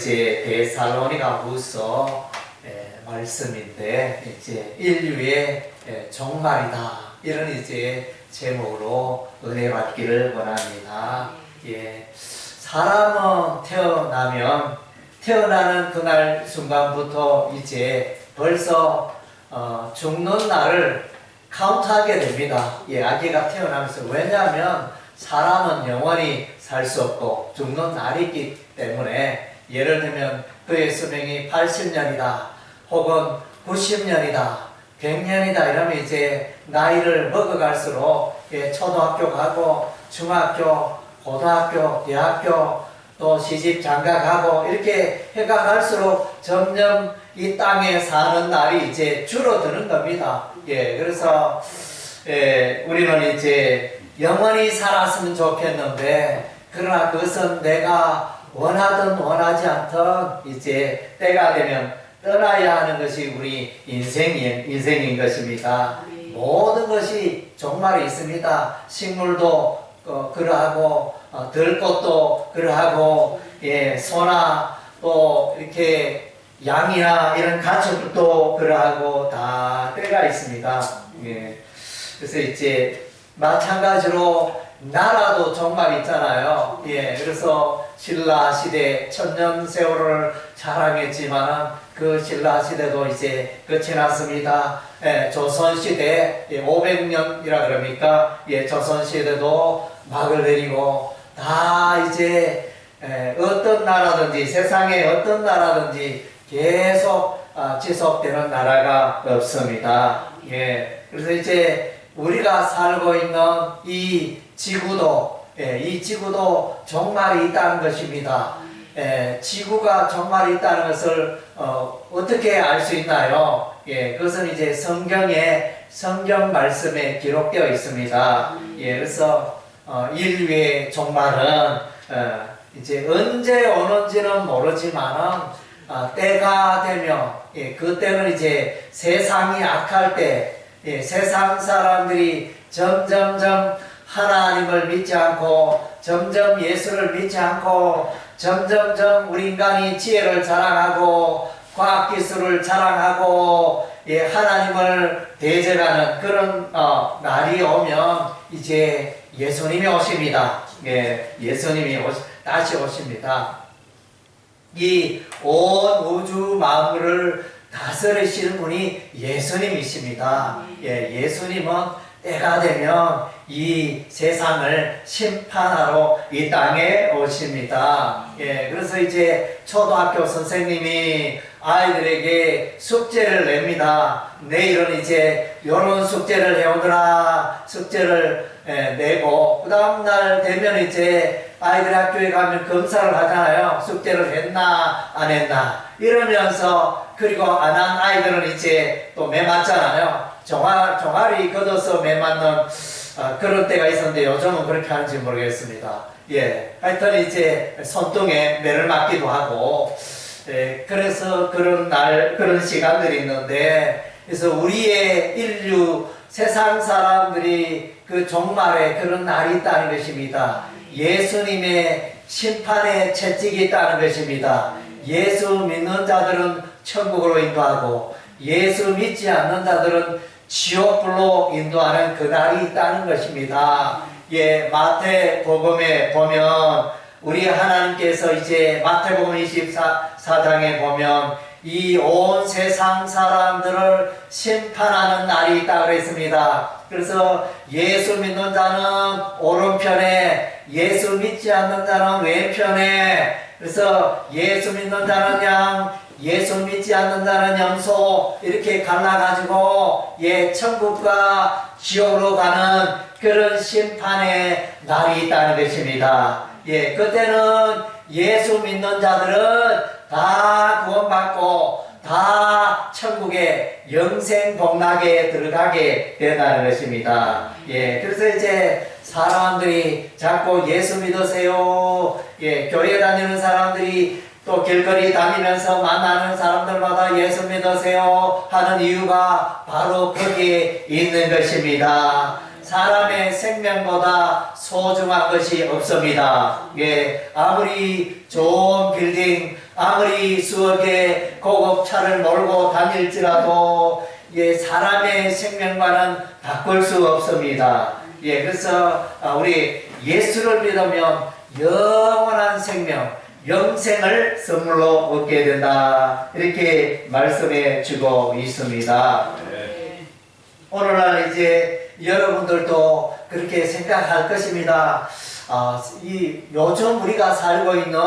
이제 데살로니가 후서 예, 말씀인데 이제 인류의 예, 종말이다 이런 이제 제목으로 은혜 받기를 원합니다. 예, 사람은 태어나면 태어나는 그날 순간부터 이제 벌써 어, 죽는 날을 카운트하게 됩니다. 예, 아기가 태어나면서 왜냐하면 사람은 영원히 살 수 없고 죽는 날이기 때문에 예를 들면 그의 수명이 80년이다 혹은 90년이다 100년이다 이러면 이제 나이를 먹어갈수록 예, 초등학교 가고 중학교 고등학교 대학교 또 시집 장가 가고 이렇게 해가 갈수록 점점 이 땅에 사는 날이 이제 줄어드는 겁니다. 예, 그래서 예, 우리는 이제 영원히 살았으면 좋겠는데 그러나 그것은 내가 원하든 원하지 않든 이제 때가 되면 떠나야 하는 것이 우리 인생인, 인생인 것입니다. 모든 것이 종말이 있습니다. 식물도 어, 그러하고 어, 들꽃도 그러하고 예, 소나 또 이렇게 양이나 이런 가축도 그러하고 다 때가 있습니다. 예. 그래서 이제 마찬가지로 나라도 정말 있잖아요. 예, 그래서 신라 시대 천년 세월을 자랑했지만 그 신라 시대도 이제 끝이 났습니다. 예, 조선 시대 예, 500년이라 그럽니까? 예, 조선 시대도 막을 내리고 다 이제 예, 어떤 나라든지 세상에 어떤 나라든지 계속 아, 지속되는 나라가 없습니다. 예, 그래서 이제 우리가 살고 있는 이 지구도 예, 이 지구도 종말이 있다는 것입니다. 예, 지구가 종말이 있다는 것을 어, 떻게 알 수 있나요? 예, 그것은 이제 성경에 성경 말씀에 기록되어 있습니다. 예, 그래서 어, 인류의 종말은 어, 이제 언제 오는지는 모르지만은 어, 때가 되면 예, 그때는 이제 세상이 악할 때 예, 세상 사람들이 점점점 하나님을 믿지 않고 점점 예수를 믿지 않고 점점점 우리 인간이 지혜를 자랑하고 과학기술을 자랑하고 예, 하나님을 대적하는 그런 어, 날이 오면 이제 예수님이 오십니다. 예, 예수님이 오시, 다시 오십니다. 이 온 우주 만물을 다스리시는 분이 예수님이십니다. 예, 예수님은 때가 되면 이 세상을 심판하러 이 땅에 오십니다. 예, 그래서 이제 초등학교 선생님이 아이들에게 숙제를 냅니다. 내일은 이제 요런 숙제를 해오더라. 숙제를 예, 내고, 그 다음날 되면 이제 아이들 학교에 가면 검사를 하잖아요. 숙제를 했나, 안 했나. 이러면서, 그리고 안 한 아이들은 이제 또 매 맞잖아요. 종아, 종아리 걷어서 매 맞는 어, 그런 때가 있었는데 요즘은 그렇게 하는지 모르겠습니다. 예. 하여튼 이제 손등에 매를 맞기도 하고, 예, 그래서 그런 날, 그런 시간들이 있는데, 그래서 우리의 인류, 세상 사람들이 그 종말에 그런 날이 있다는 것입니다. 예수님의 심판의 채찍이 있다는 것입니다. 예수 믿는 자들은 천국으로 인도하고 예수 믿지 않는 자들은 지옥불로 인도하는 그 날이 있다는 것입니다. 예, 마태복음에 보면 우리 하나님께서 이제 마태복음 24장에 보면 이 온 세상 사람들을 심판하는 날이 있다 그랬습니다. 그래서 예수 믿는 자는 오른편에 예수 믿지 않는 자는 왼편에 그래서 예수 믿는 자는 양 예수 믿지 않는 자는 염소 이렇게 갈라가지고 예 천국과 지옥으로 가는 그런 심판의 날이 있다는 것입니다. 예 그때는 예수 믿는 자들은 다 구원받고 다 천국의 영생 복락에 들어가게 된다는 것입니다. 예, 그래서 이제 사람들이 자꾸 예수 믿으세요. 예, 교회 다니는 사람들이 또 길거리 다니면서 만나는 사람들마다 예수 믿으세요 하는 이유가 바로 거기에 있는 것입니다. 사람의 생명보다 소중한 것이 없습니다. 예, 아무리 좋은 빌딩, 아무리 수억의 고급 차를 몰고 다닐지라도 예, 사람의 생명과는 바꿀 수 없습니다. 예, 그래서 아, 우리 예수를 믿으면 영원한 생명, 영생을 선물로 얻게 된다. 이렇게 말씀해 주고 있습니다. 오늘날 이제 여러분들도 그렇게 생각할 것입니다. 아, 이 요즘 우리가 살고 있는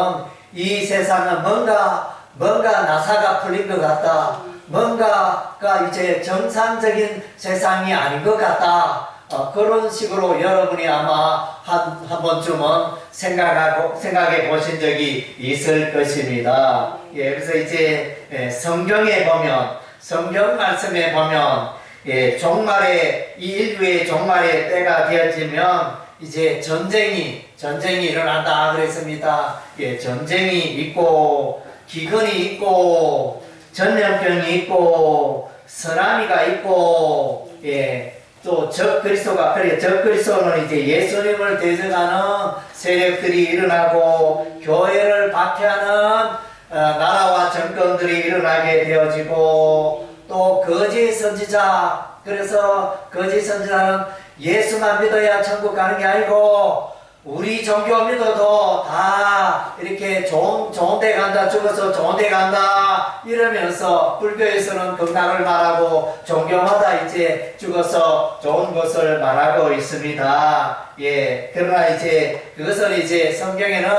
이 세상은 뭔가 뭔가 나사가 풀린 것 같다. 뭔가가 이제 정상적인 세상이 아닌 것 같다. 어, 그런 식으로 여러분이 아마 한, 한 번쯤은 생각하고, 생각해 보신 적이 있을 것입니다. 예, 그래서 이제 예, 성경에 보면, 성경 말씀에 보면, 예, 종말의, 이 인류의 종말의 때가 되어지면, 이제 전쟁이, 전쟁이 일어난다 그랬습니다. 예, 전쟁이 있고, 기근이 있고, 전염병이 있고, 쓰나미가 있고, 예, 또 적 그리스도가 그래 적 그리스도는 이제 예수님을 대적하는 세력들이 일어나고 교회를 박해하는 어, 나라와 정권들이 일어나게 되어지고 또 거짓 선지자 그래서 거짓 선지자는 예수만 믿어야 천국 가는 게 아니고 우리 종교 믿어도 다 이렇게 좋은, 좋은 데 간다, 죽어서 좋은 데 간다, 이러면서 불교에서는 극락을 말하고 종교마다 이제 죽어서 좋은 것을 말하고 있습니다. 예. 그러나 이제 그것을 이제 성경에는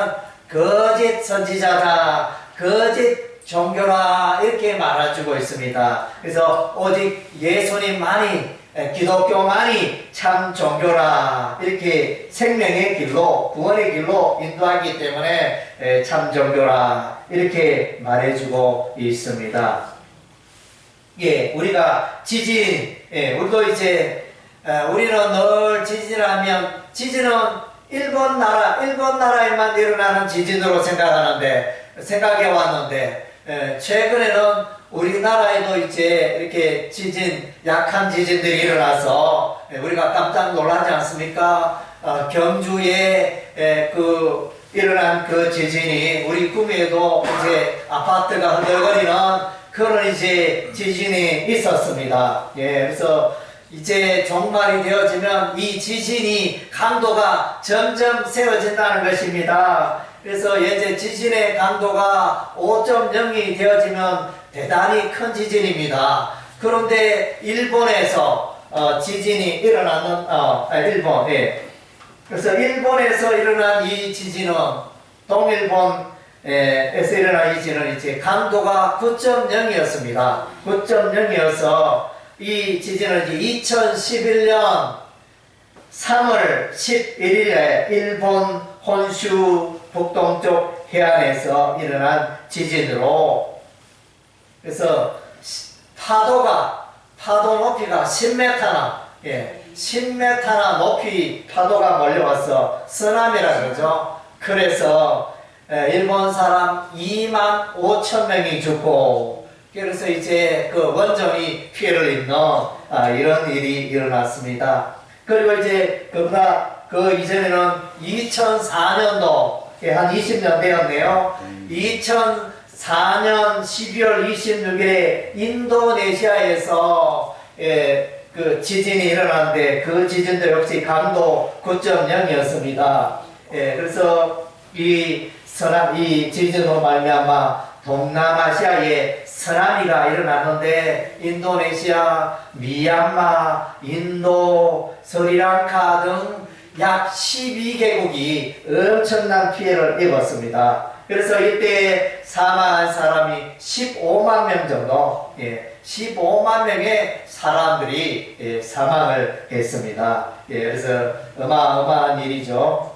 거짓 선지자다, 거짓 종교라 이렇게 말해주고 있습니다. 그래서 오직 예수님만이 에, 기독교만이 참 종교라 이렇게 생명의 길로 구원의 길로 인도하기 때문에 에, 참 종교라 이렇게 말해주고 있습니다. 예, 우리가 지진, 예, 우리도 이제 에, 우리는 늘 지진하면 지진은 일본 나라, 일본 나라에만 일어나는 지진으로 생각하는데 생각해 왔는데 에, 최근에는 우리나라에도 이제 이렇게 지진, 약한 지진들이 일어나서 우리가 깜짝 놀라지 않습니까? 어, 경주에 에, 그 일어난 그 지진이 우리 꿈에도 이제 아파트가 흔들거리는 그런 이제 지진이 있었습니다. 예, 그래서 이제 종말이 되어지면 이 지진이 강도가 점점 세워진다는 것입니다. 그래서 현재 지진의 강도가 5.0이 되어지면 대단히 큰 지진입니다. 그런데 일본에서 어, 지진이 일어나는 어, 아, 일본 예. 그래서 일본에서 일어난 이 지진은 동일본 에서 일어난 이 지진은 이제 강도가 9.0이었습니다. 9.0이어서 이 지진은 이제 2011년 3월 11일에 일본 혼슈 북동쪽 해안에서 일어난 지진으로 그래서 파도가 파도 높이가 10m나 예, 10m나 높이 파도가 몰려와서 쓰나미라 그러죠. 그래서 에, 일본 사람 2만 5천 명이 죽고 그래서 이제 그 원정이 피해를 입는 아, 이런 일이 일어났습니다. 그리고 이제 그보다 그 이전에는 2004년도 한 20년 되었네요. 2004년 12월 26일에 인도네시아에서 예, 그 지진이 일어났는데 그 지진도 역시 강도 9.0이었습니다. 예, 그래서 이 서남 이 지진으로 말미암아 동남아시아에 쓰나미가 일어났는데 인도네시아, 미얀마, 인도, 스리랑카 등 약 12개국이 엄청난 피해를 입었습니다. 그래서 이때 사망한 사람이 15만 명 정도, 예, 15만 명의 사람들이 예, 사망을 했습니다. 예, 그래서 어마어마한 일이죠.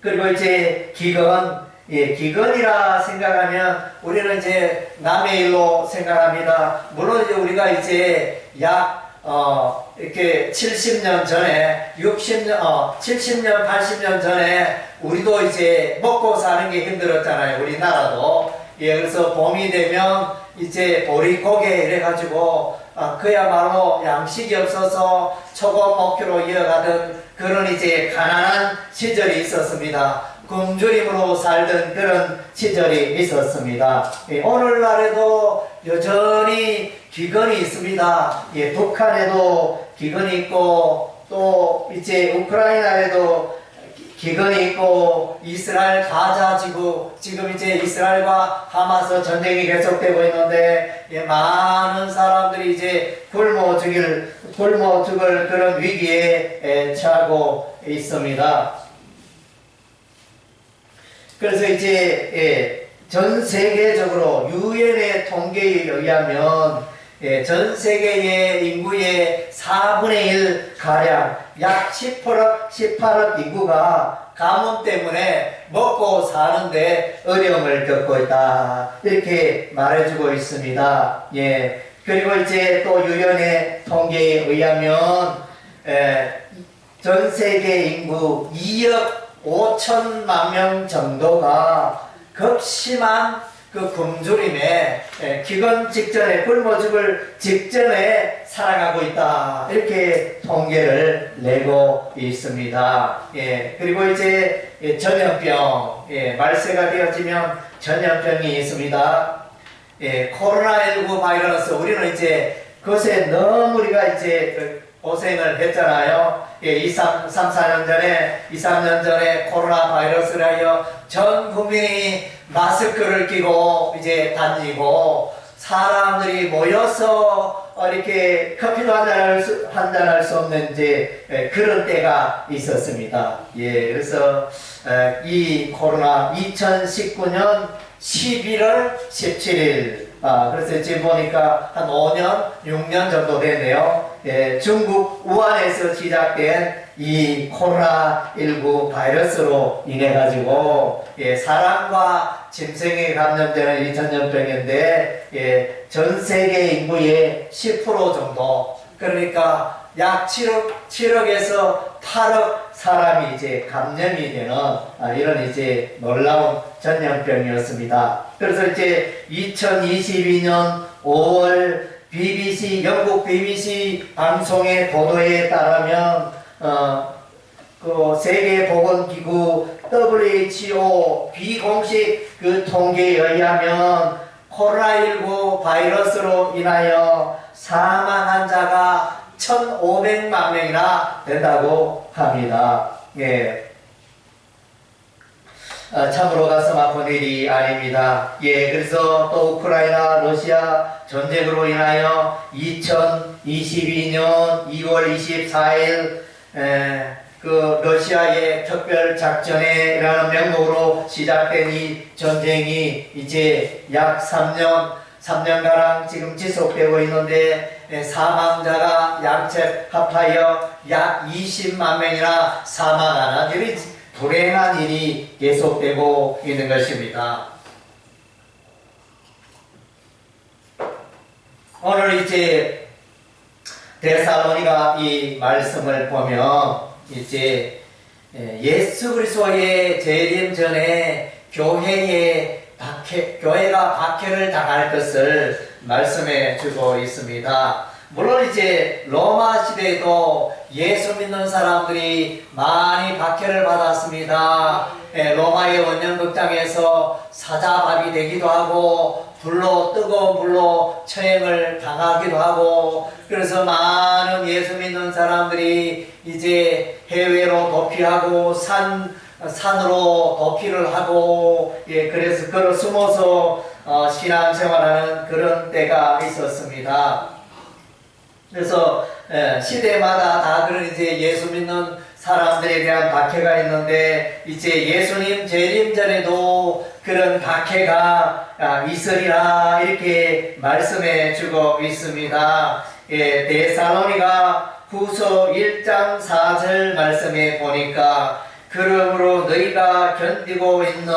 그리고 이제 기근, 예, 기근이라 생각하면 우리는 이제 남의 일로 생각합니다. 물론 이제 우리가 이제 약 어, 이렇게 70년 전에, 60년, 어, 70년, 80년 전에 우리도 이제 먹고 사는 게 힘들었잖아요. 우리나라도. 예, 그래서 봄이 되면 이제 보릿고개 이래 가지고 아, 그야말로 양식이 없어서 초고 목표로 이어가던 그런 이제 가난한 시절이 있었습니다. 굶주림으로 살던 그런 시절이 있었습니다. 예, 오늘날에도 여전히 기근이 있습니다. 예, 북한에도 기근이 있고 또 이제 우크라이나에도 기근이 있고 이스라엘 가자 지구 지금 이제 이스라엘과 하마스 전쟁이 계속되고 있는데 예, 많은 사람들이 이제 굶어 죽일 굶어 죽을 그런 위기에 예, 처하고 있습니다. 그래서 이제 예, 전 세계적으로 유엔의 통계에 의하면 예, 전 세계의 인구의 4분의 1 가량 약 10%, 18억 인구가 가뭄 때문에 먹고 사는데 어려움을 겪고 있다. 이렇게 말해주고 있습니다. 예. 그리고 이제 또 유엔의 통계에 의하면 에, 전 세계 인구 2억 5천만 명 정도가 극심한 그 굶주림에 에, 기근 직전에 굶어 죽을 직전에 살아가고 있다 이렇게 통계를 내고 있습니다. 예 그리고 이제 예, 전염병 예, 말세가 되어지면 전염병이 있습니다. 예 코로나19 바이러스 우리는 이제 그것에 너무 우리가 이제 그 고생을 했잖아요. 예, 2, 3, 3, 4년 전에, 2, 3년 전에 코로나 바이러스를 하여 전 국민이 마스크를 끼고 이제 다니고 사람들이 모여서 어, 이렇게 커피도 한잔할 수, 한잔할 수 없는 이제 예, 그런 때가 있었습니다. 예, 그래서 에, 이 코로나 2019년 11월 17일 아, 그래서 지금 보니까 한 5년, 6년 정도 됐네요. 예, 중국 우한에서 시작된 이 코로나19 바이러스로 인해 가지고 예, 사람과 짐승에 감염되는 이 전염병인데 예, 전 세계 인구의 10% 정도 그러니까 약 7억 7억에서 8억 사람이 이제 감염이 되는 아, 이런 이제 놀라운 전염병이었습니다. 그래서 이제 2022년 5월 BBC 영국 BBC 방송의 보도에 따르면 어, 그 세계보건기구 WHO 비공식 그 통계에 의하면 코로나19 바이러스로 인하여 사망한 자가 1,500만 명이나 된다고 합니다. 예. 아, 참으로 가슴 아픈 일이 아닙니다. 예, 그래서 또 우크라이나 러시아 전쟁으로 인하여 2022년 2월 24일 에, 그 러시아의 특별 작전에라는 명목으로 시작된 이 전쟁이 이제 약 3년 3년가량 지금 지속되고 있는데 에, 사망자가 양측 합하여 약 20만 명이나 사망하는 일이 불행한 일이 계속되고 있는 것입니다. 오늘 이제 데살로니가 이 말씀을 보면 이제 예수 그리스도의 재림 전에 교회에 박해, 교회가 박해를 당할 것을 말씀해 주고 있습니다. 물론 이제 로마 시대에도 예수 믿는 사람들이 많이 박해를 받았습니다. 예, 로마의 원년극장에서 사자밥이 되기도 하고 불로 뜨거운 불로 처형을 당하기도 하고 그래서 많은 예수 믿는 사람들이 이제 해외로 도피하고 산 산으로 도피를 하고 예 그래서 걸어 숨어서 어, 신앙생활하는 그런 때가 있었습니다. 그래서 예, 시대마다 다 그런 이제 예수 믿는 사람들에 대한 박해가 있는데 이제 예수님 재림 전에도 그런 박해가 아, 있으리라 이렇게 말씀해 주고 있습니다. 예, 데살로니가 후서 1장 4절 말씀에 보니까 그러므로 너희가 견디고 있는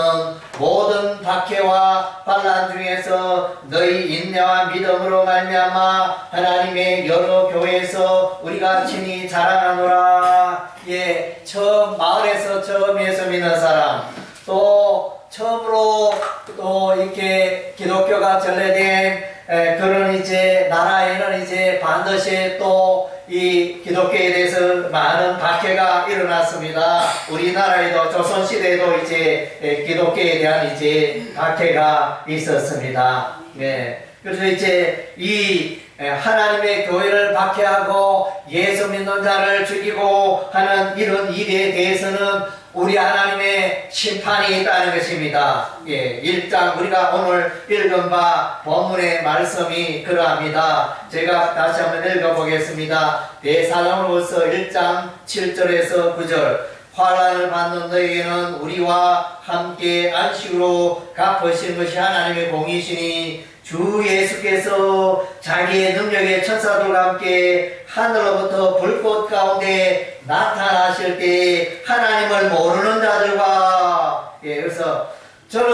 모든 박해와 반란 중에서 너희 인내와 믿음으로 말미암아 하나님의 여러 교회에서 우리가 친히 자라나노라 예 처음 마을에서 처음 예수 믿는 사람 또 처음으로 또 이렇게 기독교가 전래된 에, 그런 이제 나라에는 이제 반드시 또 이 기독교에 대해서 많은 박해가 일어났습니다. 우리나라에도 조선시대에도 이제 에, 기독교에 대한 이제 박해가 있었습니다. 네. 그래서 이제 이 에, 하나님의 교회를 박해하고 예수 믿는 자를 죽이고 하는 이런 일에 대해서는 우리 하나님의 심판이 있다는 것입니다. 예, 1장 우리가 오늘 읽은 바 본문의 말씀이 그러합니다. 제가 다시 한번 읽어보겠습니다. 내 사랑으로서 1장 7절에서 9절 환란을 받는 너희에게는 우리와 함께 안식으로 갚으신 것이 하나님의 공이시니 주 예수께서 자기의 능력의 천사들과 함께 하늘로부터 불꽃 가운데 나타나실 때 하나님을 모르는 자들과 예, 그래서 저는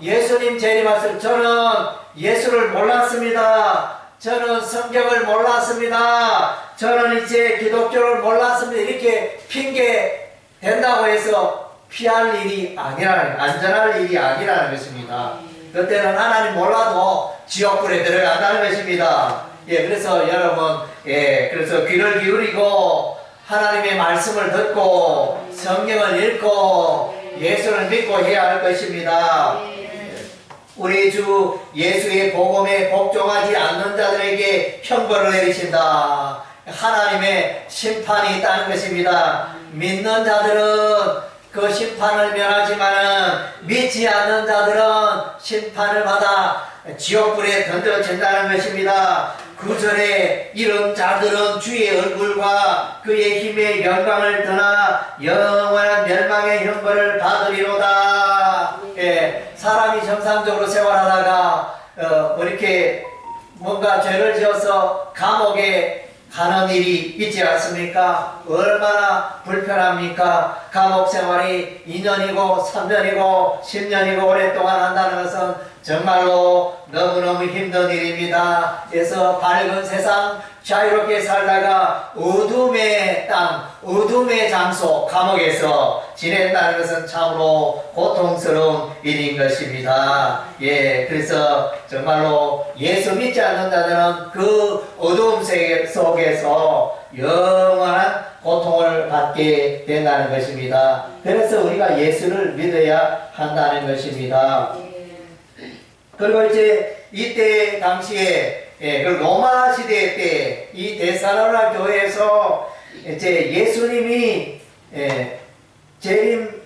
예수님 재림하실 저는 예수를 몰랐습니다. 저는 성경을 몰랐습니다. 저는 이제 기독교를 몰랐습니다. 이렇게 핑계 된다고 해서 피할 일이 아니라는 안전할 일이 아니라는 것입니다. 그때는 하나님 몰라도 지옥불에 들어간다는 것입니다. 예, 그래서 여러분, 예, 그래서 귀를 기울이고 하나님의 말씀을 듣고 성경을 읽고 예수를 믿고 해야 할 것입니다. 우리 주 예수의 복음에 복종하지 않는 자들에게 형벌을 내리신다. 하나님의 심판이 있다는 것입니다. 믿는 자들은 그 심판을 면하지만은 믿지 않는 자들은 심판을 받아 지옥불에 던져진다는 것입니다. 구절에 이런 자들은 주의 얼굴과 그의 힘의 영광을 떠나 영원한 멸망의 형벌을 받으리로다. 예, 사람이 정상적으로 생활하다가 어, 뭐 이렇게 뭔가 죄를 지어서 감옥에 가는 일이 있지 않습니까? 얼마나 불편합니까? 감옥 생활이 2년이고 3년이고 10년이고 오랫동안 한다는 것은 정말로 너무너무 힘든 일입니다. 그래서 밝은 세상 자유롭게 살다가 어둠의 땅, 어둠의 장소, 감옥에서 지낸다는 것은 참으로 고통스러운 일인 것입니다. 예, 그래서 정말로 예수 믿지 않는 자들은 그 어두움 세계 속에서 영원한 고통을 받게 된다는 것입니다. 그래서 우리가 예수를 믿어야 한다는 것입니다. 그리고 이제 이때 당시에 예, 그 로마 시대 때 이 데살로나 교회에서 이제 예수님이 예, 재림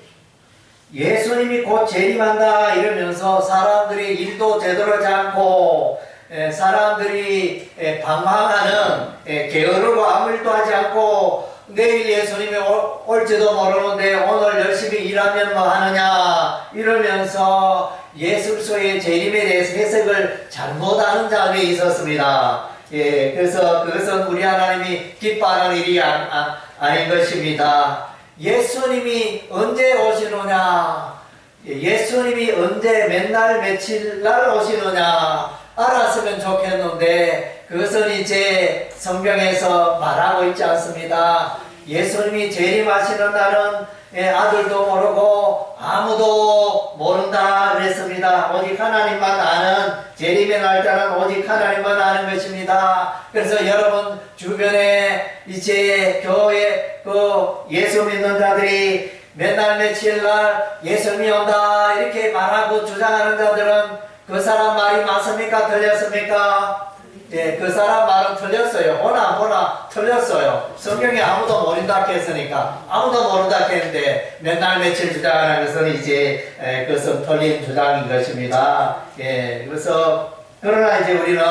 예수님이 곧 재림한다 이러면서 사람들이 일도 제대로 않고 예, 사람들이 예, 방황하는 예, 게으르고 아무 일도 하지 않고 내일 예수님이 올- 올지도 모르는데 오늘 열심히 일하면 뭐 하느냐 이러면서 예수 그리스도의 재림에 대해서 해석을 잘못하는 자들이 있었습니다. 예, 그래서 그것은 우리 하나님이 기뻐하는 일이 아, 아, 아닌 것입니다. 예수님이 언제 오시느냐? 예, 예수님이 언제 맨날 며칠 날 오시느냐? 알았으면 좋겠는데 그것은 이제 성경에서 말하고 있지 않습니다. 예수님이 재림하시는 날은 예, 아들도 모르고 아무도 모른다 그랬습니다. 오직 하나님만 아는 재림의 날짜는 오직 하나님만 아는 것입니다. 그래서 여러분 주변에 이제 교회 그 예수 믿는 자들이 맨날 며칠 날 예수님이 온다 이렇게 말하고 주장하는 자들은 그 사람 말이 맞습니까? 틀렸습니까? 예, 그 사람 말은 틀렸어요. 보나 보나 틀렸어요. 성경에 아무도 모른다 했으니까 아무도 모른다 했는데 맨날 며칠 주장하는 것은 이제 에, 그것은 틀린 주장인 것입니다. 예, 그래서 그러나 이제 우리는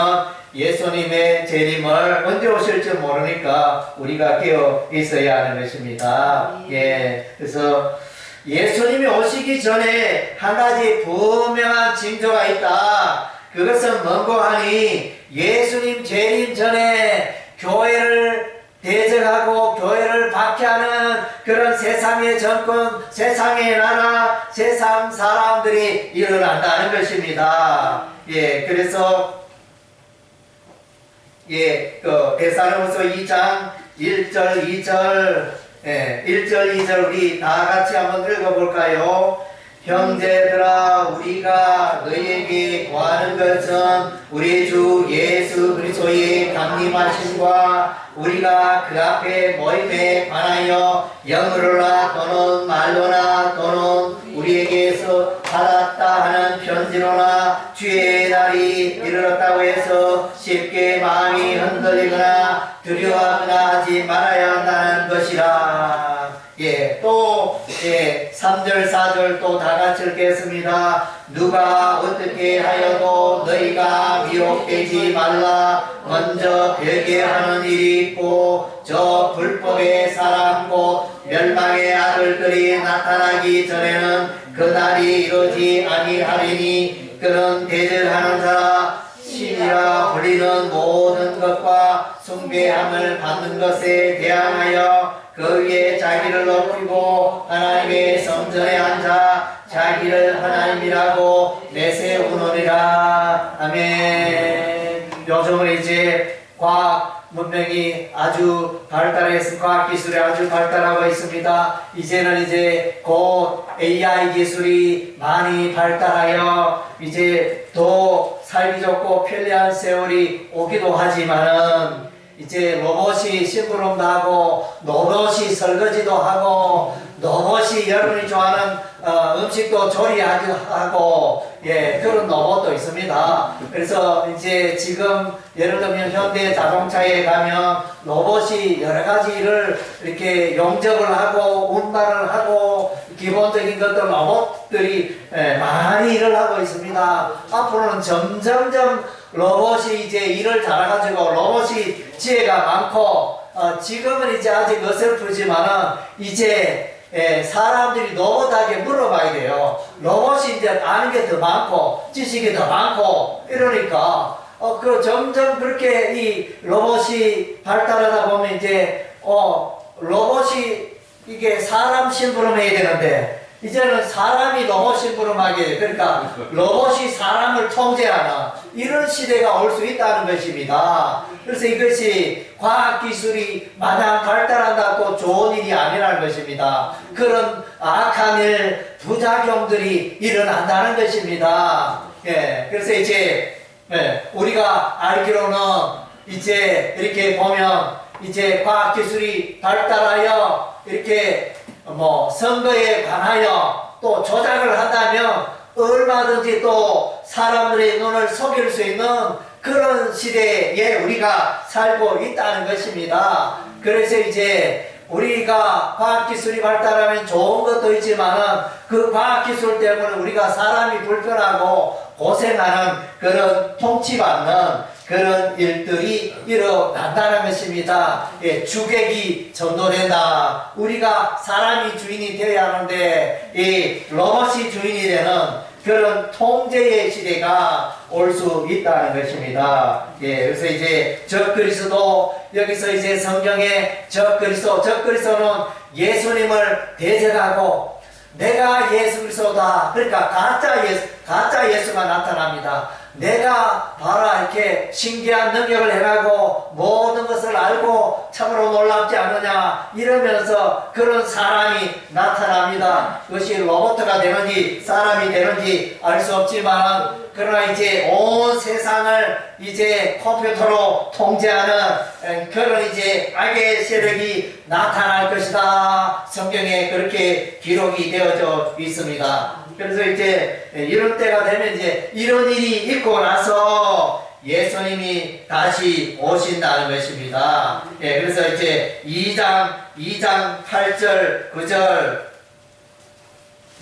예수님의 재림을 언제 오실지 모르니까 우리가 깨어 있어야 하는 것입니다. 예, 그래서 예수님이 오시기 전에 한 가지 분명한 징조가 있다. 그것은 뭔고 하니 예수님 재림 전에 교회를 대적하고 교회를 박해하는 그런 세상의 정권, 세상의 나라, 세상 사람들이 일어난다는 것입니다. 예, 그래서 예, 그 데살로서 2장 1절, 2절, 예, 1절, 2절 우리 다 같이 한번 읽어볼까요? 형제들아 우리가 너희에게 구하는 것은 우리 주 예수 그리스도의 강림하심과 우리가 그 앞에 모임에 관하여 영으로나 또는 말로나 또는 우리에게서 받았다 하는 편지로나 주의 날이 이르렀다고 해서 쉽게 마음이 흔들리거나 두려워하거나 하지 말아야 한다는 것이라. 예, 또, 예, 3절, 4절 또 다 같이 읽겠습니다. 누가 어떻게 하여도 너희가 미혹되지 말라. 먼저 별게 하는 일이 있고, 저 불법의 사람 곧 멸망의 아들들이 나타나기 전에는 그날이 이루지 아니하리니, 그는 대절하는 자라, 신이라 불리는 모든 것과 숭배함을 받는 것에 대항하여 그 위에 자기를 높이고 하나님의 성전에 앉아 자기를 하나님이라고 내세우노니라 아멘 요즘은 이제 과학 문명이 아주 발달해서 과학 기술이 아주 발달하고 있습니다. 이제는 이제 곧 AI 기술이 많이 발달하여 이제 더 살기 좋고 편리한 세월이 오기도 하지만은 이제 로봇이 심부름도 하고 로봇이 설거지도 하고 로봇이 여러분이 좋아하는 어, 음식도 조리하기도 하고 예 그런 로봇도 있습니다. 그래서 이제 지금 예를 들면 현대 자동차에 가면 로봇이 여러 가지 일을 이렇게 용접을 하고 운반을 하고 기본적인 것들 로봇들이 예, 많이 일을 하고 있습니다. 앞으로는 점점점 로봇이 이제 일을 잘해가지고 로봇이 지혜가 많고 어, 지금은 이제 아직 어설프지만은 이제 예, 사람들이 로봇에게 물어봐야 돼요. 로봇이 이제 아는 게 더 많고 지식이 더 많고 이러니까 어, 그 점점 그렇게 이 로봇이 발달하다 보면 이제 어 로봇이 이게 사람 심부름해야 되는데 이제는 사람이 로봇 심부름하게 돼. 그러니까 로봇이 사람을 통제하는 이런 시대가 올 수 있다는 것입니다. 그래서 이것이 과학기술이 마냥 발달한다고 좋은 일이 아니라는 것입니다. 그런 악한 일, 부작용들이 일어난다는 것입니다. 예, 그래서 이제 예, 우리가 알기로는 이제 이렇게 보면 이제 과학기술이 발달하여 이렇게 뭐 선거에 관하여 또 조작을 한다면 얼마든지 또 사람들의 눈을 속일 수 있는 그런 시대에 우리가 살고 있다는 것입니다. 그래서 이제 우리가 과학기술이 발달하면 좋은 것도 있지만은 그 과학기술 때문에 우리가 사람이 불편하고 고생하는 그런 통치받는 그런 일들이 일어난다는 것입니다. 예, 주객이 전도된다. 우리가 사람이 주인이 되어야 하는데 이 로봇이 주인이 되는 그런 통제의 시대가 올 수 있다는 것입니다. 예, 그래서 이제 적그리스도 여기서 이제 성경에 적그리스도 적그리스도는 예수님을 대적하고 내가 예수 그리스도다. 그러니까 가짜 예수 가짜 예수가 나타납니다. 내가 봐라 이렇게 신기한 능력을 행하고 모든 것을 알고 참으로 놀랍지 않느냐 이러면서 그런 사람이 나타납니다. 그것이 로봇가 되는지 사람이 되는지 알 수 없지만 그러나 이제 온 세상을 이제 컴퓨터로 통제하는 그런 이제 악의 세력이 나타날 것이다. 성경에 그렇게 기록이 되어져 있습니다. 그래서 이제 이런 때가 되면 이제 이런 일이 있고 나서 예수님이 다시 오신다는 것입니다. 예, 그래서 이제 2장, 2장 8절, 9절,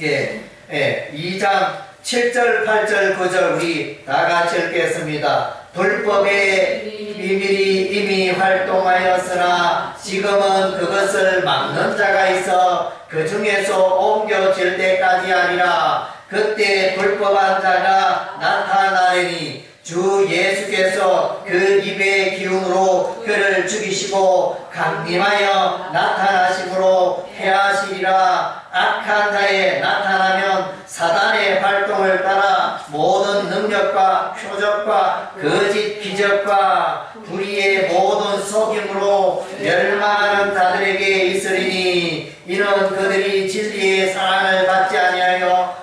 예, 예, 2장 7절, 8절, 9절 우리 다 같이 읽겠습니다. 불법의 비밀이 이미 활동하였으나 지금은 그것을 막는 자가 있어 그 중에서 옮겨질 때까지 아니라 그때 불법한 자가 나타나리니 주 예수께서 그 입의 기운으로 그를 죽이시고 강림하여 나타나심으로 해하시리라. 악한 자에 나타나면 사단의 활동을 따라 모든 능력과 표적과 거짓 기적과 불의의 모든 속임으로 멸망하는 자들에게 있으리니 이는 그들이 진리의 사랑을 받지 아니하여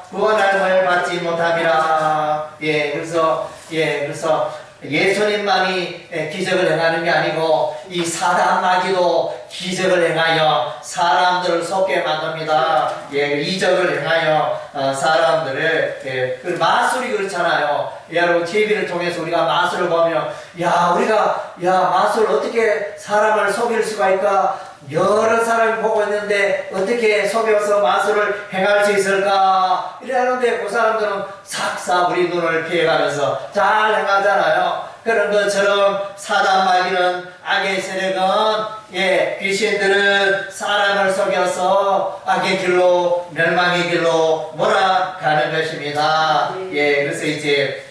못함이라. 예, 그래서 예, 그래서 예수님만이 예, 기적을 행하는 게 아니고 이 사단 마귀도 기적을 행하여 사람들을 속게 만듭니다. 예, 이적을 행하여 어, 사람들을 예, 그 마술이 그렇잖아요. 여러분 TV를 통해서 우리가 마술을 보면 야 우리가 야 마술 어떻게 사람을 속일 수가 있까? 여러 사람이 보고 있는데 어떻게 속여서 마술을 행할 수 있을까? 이러는데 그 사람들은 삭삭 우리 눈을 피해가면서 잘 행하잖아요. 그런 것처럼 사단 마귀는 악의 세력은 예 귀신들은 사람을 속여서 악의 길로 멸망의 길로 몰아가는 것입니다. 예 그래서 이제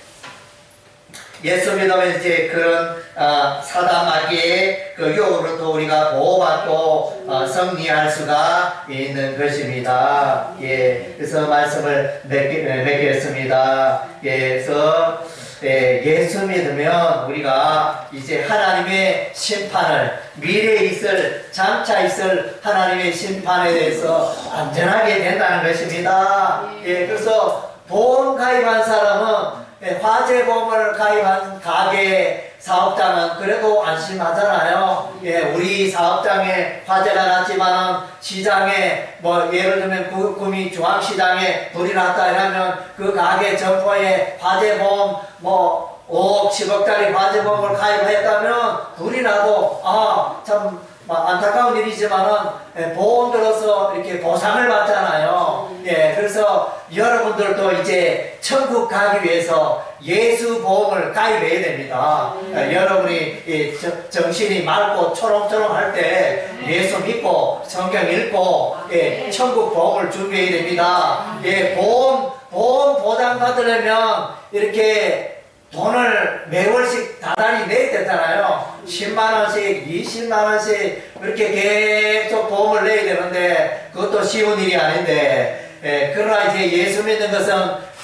예수 믿으면 이제 그런 어, 사단 마귀의 그 유혹으로부터 우리가 보호받고 어, 승리할 수가 있는 것입니다. 예, 그래서 말씀을 맺- 에, 맺겠습니다. 예, 그래서 예, 예수 믿으면 우리가 이제 하나님의 심판을 미래에 있을 장차 있을 하나님의 심판에 대해서 안전하게 된다는 것입니다. 예, 그래서 보험 가입한 사람은 예, 화재보험을 가입한 가게 사업자는 그래도 안심하잖아요. 예, 우리 사업장에 화재가 났지만은 시장에 뭐 예를 들면 구- 구미 중앙시장에 불이 났다 이러면 그 가게 점포에 화재보험 뭐 5억, 10억짜리 화재보험을 가입했다면 불이 나도 아참 안타까운 일이지만은 예, 보험 들어서 이렇게 보상을 받잖아요. 예, 그래서 여러분들도 이제 천국 가기 위해서 예수 보험을 가입해야 됩니다. 예, 여러분이 이 정- 정신이 맑고 초롱초롱 할때 예수 믿고 성경 읽고 예, 천국 보험을 준비해야 됩니다. 예, 보험 보험 보장 받으려면 이렇게 돈을 매월씩 다달이 내야 되잖아요. 10만원씩, 20만원씩, 이렇게 계속 보험을 내야 되는데, 그것도 쉬운 일이 아닌데, 예, 그러나 이제 예수 믿는 것은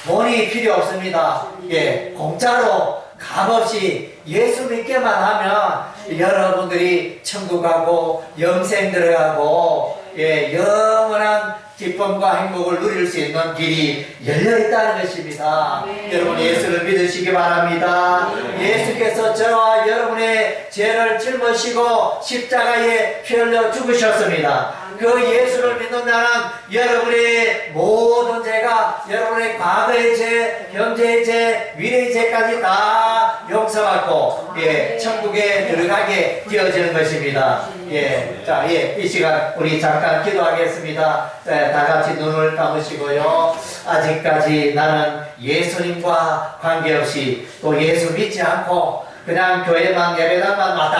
돈이 필요 없습니다. 예, 공짜로 값없이 예수 믿게만 하면 여러분들이 천국 가고 영생 들어가고 예, 영원한 기쁨과 행복을 누릴 수 있는 길이 열려 있다는 것입니다. 여러분 예수를 믿으시기 바랍니다. 예수께서 저와 여러분의 죄를 짊어지고 십자가에 피 흘려 죽으셨습니다. 그 예수를 믿는 자는 여러분의 모든 죄가 여러분의 과거의 죄, 현재의 죄, 미래의 죄까지 다 용서받고 예, 천국에 들어가게 되어지는 것입니다. 예, 자, 예, 이 시간 우리 잠깐 기도하겠습니다. 예, 다 같이 눈을 감으시고요. 아직까지 나는 예수님과 관계없이 또 예수 믿지 않고 그냥 교회만 예배당만 왔다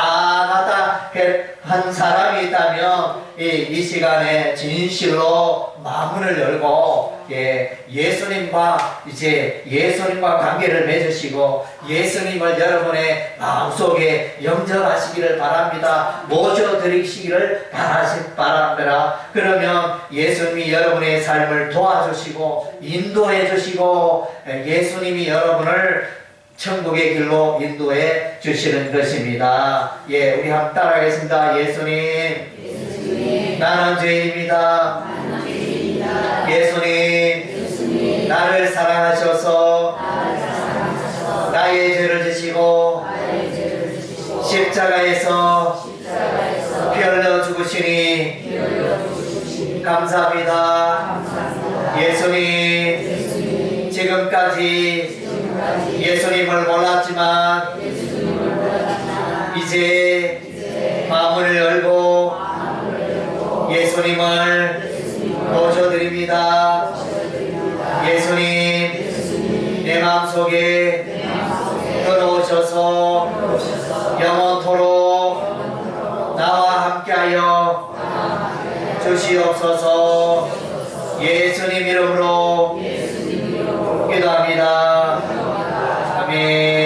갔다 해- 한 사람이 있다면 이, 이 시간에 진실로 마음을 열고 예, 예수님과 이제 예수님과 관계를 맺으시고 예수님을 여러분의 마음속에 영접하시기를 바랍니다. 모셔드리시기를 바라시, 바랍니다. 그러면 예수님이 여러분의 삶을 도와주시고 인도해 주시고 예, 예수님이 여러분을 천국의 길로 인도해 주시는 것입니다. 예, 우리 한번 따라하겠습니다. 예수님, 나는 죄인입니다. 예수님, 나를 사랑하셔서 나의 죄를 지시고 십자가에서 피 흘려 죽으시니 감사합니다. 예수님, 지금까지 예수님을 몰랐지만 이제 마음을 열고 예수님을 모셔드립니다. 예수님 내 마음속에 들어오셔서 영원토록 나와 함께하여 주시옵소서 예수님 이름으로 Amém.